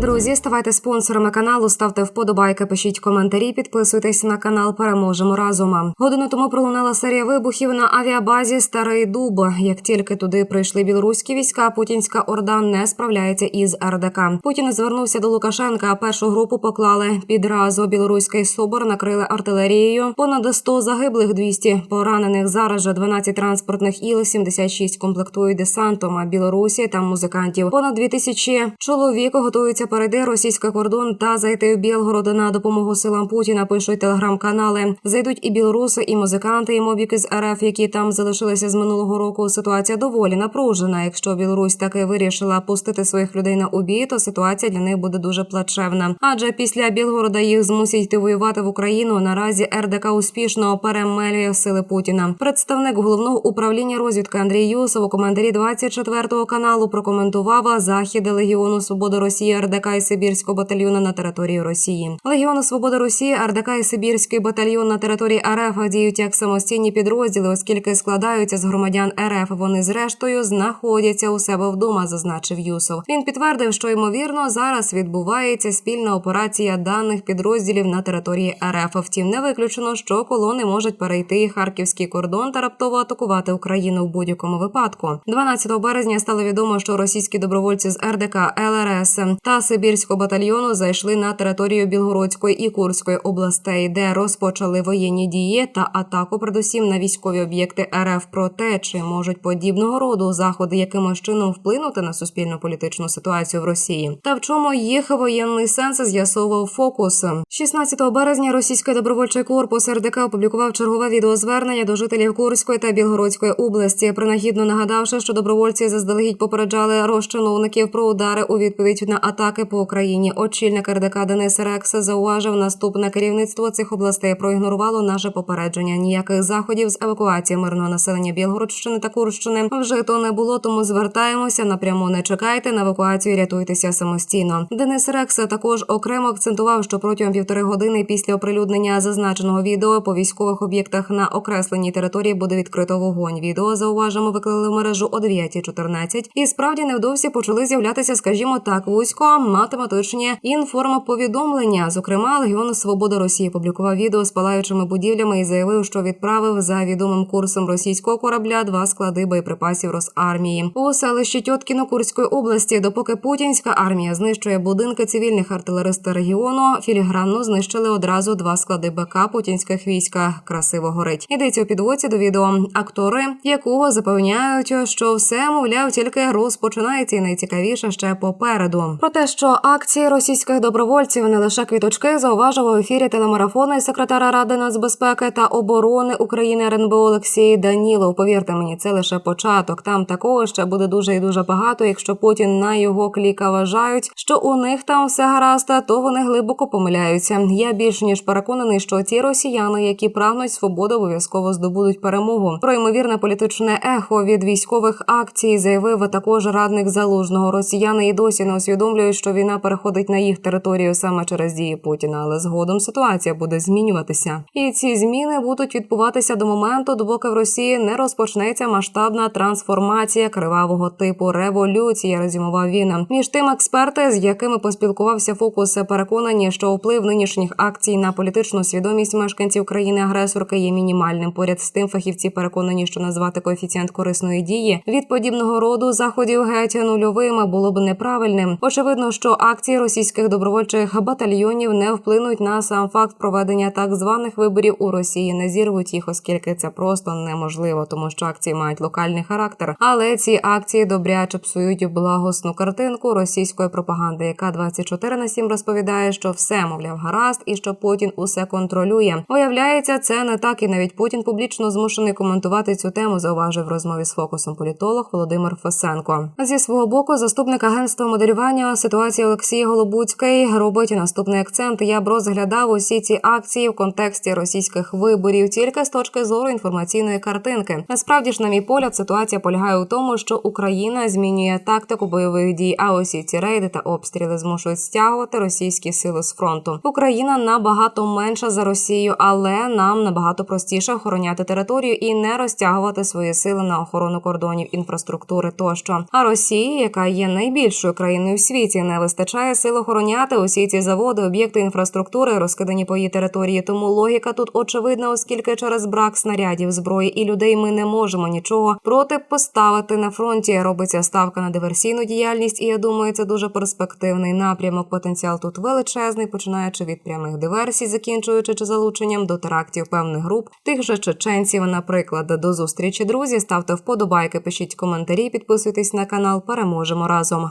Друзі, ставайте спонсорами каналу, ставте вподобайки, пишіть коментарі, підписуйтесь на канал. Переможемо разом. Годину тому пролунала серія вибухів на авіабазі Старий Дуб. Як тільки туди прийшли білоруські війська, путінська орда не справляється із РДК. Путін звернувся до Лукашенка. а Першу групу поклали підразу. Білоруський собор накрили артилерією. Понад 100 загиблих, 200 поранених. Зараз же 12 транспортних іл, 76 комплектують десантом. А Білорусі там музикантів. Понад 2000 чоловік готуються перейти російський кордон та зайти в Білгород на допомогу силам Путіна. Пишуть телеграм-канали. Зайдуть і білоруси, і музиканти, і мобіки з РФ, які там залишилися з минулого року. Ситуація доволі напружена. Якщо Білорусь таки вирішила пустити своїх людей на убій, то ситуація для них буде дуже плачевна. Адже після Білгорода їх змусять йти воювати в Україну. Наразі РДК успішно перемелює сили Путіна. Представник головного управління розвідки Андрій Юсов у коментарі 24 каналу прокоментував західи Легіону Свободи Росії, РДК і Сибірського батальйону на території Росії. Легіону Свободи Росії, РДК і Сибірський батальйон на території РФ діють як самостійні підрозділи, оскільки складаються з громадян РФ. Вони зрештою знаходяться у себе вдома, зазначив Юсов. Він підтвердив, що ймовірно зараз відбувається спільна операція даних підрозділів на території РФ. Втім, не виключено, що колони можуть перейти харківський кордон та раптово атакувати Україну в будь-якому випадку. 12 березня стало відомо, що російські добровольці з РДК, ЛРС та Сибірського батальйону зайшли на територію Білгородської і Курської областей, де розпочали воєнні дії та атаку, передусім на військові об'єкти РФ. Про те, чи можуть подібного роду заходи якимось чином вплинути на суспільну політичну ситуацію в Росії, та в чому їх воєнний сенс з'ясовував фокус. 16 березня російський добровольчий корпус РДК опублікував чергове відеозвернення до жителів Курської та Білгородської області, принагідно нагадавши, що добровольці заздалегідь попереджали розчиновників про удари у відповідь на атаки по Україні. Очільник РДК Денис Рекс зауважив, наступне керівництво цих областей проігнорувало наше попередження. Ніяких заходів з евакуації мирного населення Білгородщини та Курщини вжито не було. Тому звертаємося напряму. Не чекайте на евакуацію, рятуйтеся самостійно. Денис Рекс також окремо акцентував, що протягом півтори години після оприлюднення зазначеного відео по військових об'єктах на окресленій території буде відкрито вогонь. Відео зауважимо виклали в мережу о 9.14. І справді невдовзі почали з'являтися, скажімо так, вузько математичні інформоповідомлення. Зокрема, Легіон Свобода Росії публікував відео з палаючими будівлями і заявив, що відправив за відомим курсом російського корабля два склади боєприпасів Росармії у селищі Тьоткіно Курської області. Допоки путінська армія знищує будинки цивільних артилеристів регіону, філігранно знищили одразу два склади БК путінських війська. Красиво горить. Йдеться у підводці до відео актори, якого запевняють, що все мовляв тільки розпочинається і найцікавіше ще попереду. Про те, що акції російських добровольців не лише квіточки, зауважив у ефірі телемарафону і секретара ради нацбезпеки та оборони України РНБО Олексій Данілов. Повірте мені, це лише початок. Там такого ще буде дуже і дуже багато. Якщо Путін на його кліка вважають, що у них там все гаразд, то вони глибоко помиляються. Я більш ніж переконаний, що ті росіяни, які прагнуть свободи, обов'язково здобудуть перемогу. Про ймовірне політичне ехо від військових акцій заявив також радник залужного. Росіяни і досі не усвідомлюють, що війна переходить на їх територію саме через дії Путіна, але згодом ситуація буде змінюватися. І ці зміни будуть відбуватися до моменту, допоки в Росії не розпочнеться масштабна трансформація кривавого типу революція. Резюмував він. Між тим, експерти, з якими поспілкувався фокус, переконані, що вплив нинішніх акцій на політичну свідомість мешканців країни-агресорки є мінімальним. Поряд з тим, фахівці переконані, що назвати коефіцієнт корисної дії від подібного роду заходів геть нульовим було б неправильним. Очевидно, що акції російських добровольчих батальйонів не вплинуть на сам факт проведення так званих виборів у Росії, не зірвуть їх, оскільки це просто неможливо, тому що акції мають локальний характер. Але ці акції добряче псують благосну картинку російської пропаганди, яка 24 на 7 розповідає, що все мовляв гаразд і що Путін усе контролює. Виявляється, це не так, і навіть Путін публічно змушений коментувати цю тему. Зауважив в розмові з фокусом політолог Володимир Фесенко. Зі свого боку, заступник агентства моделювання ситуації Олексій Голобуцький робить наступний акцент. Я б розглядав усі ці акції в контексті російських виборів тільки з точки зору інформаційної картинки. Насправді ж, на мій погляд, ситуація полягає у тому, що Україна змінює тактику бойових дій. А усі ці рейди та обстріли змушують стягувати російські сили з фронту. Україна набагато менша за Росію, але нам набагато простіше охороняти територію і не розтягувати свої сили на охорону кордонів інфраструктури тощо. А Росія, яка є найбільшою країною в світі, не вистачає сил охороняти усі ці заводи, об'єкти інфраструктури, розкидані по її території. Тому логіка тут очевидна, оскільки через брак снарядів, зброї і людей ми не можемо нічого протипоставити на фронті. Робиться ставка на диверсійну діяльність, і я думаю, це дуже перспективний напрямок. Потенціал тут величезний, починаючи від прямих диверсій, закінчуючи чи залученням до терактів певних груп, тих же чеченців. Наприклад, до зустрічі, друзі. Ставте вподобайки, пишіть коментарі, підписуйтесь на канал. Переможемо разом.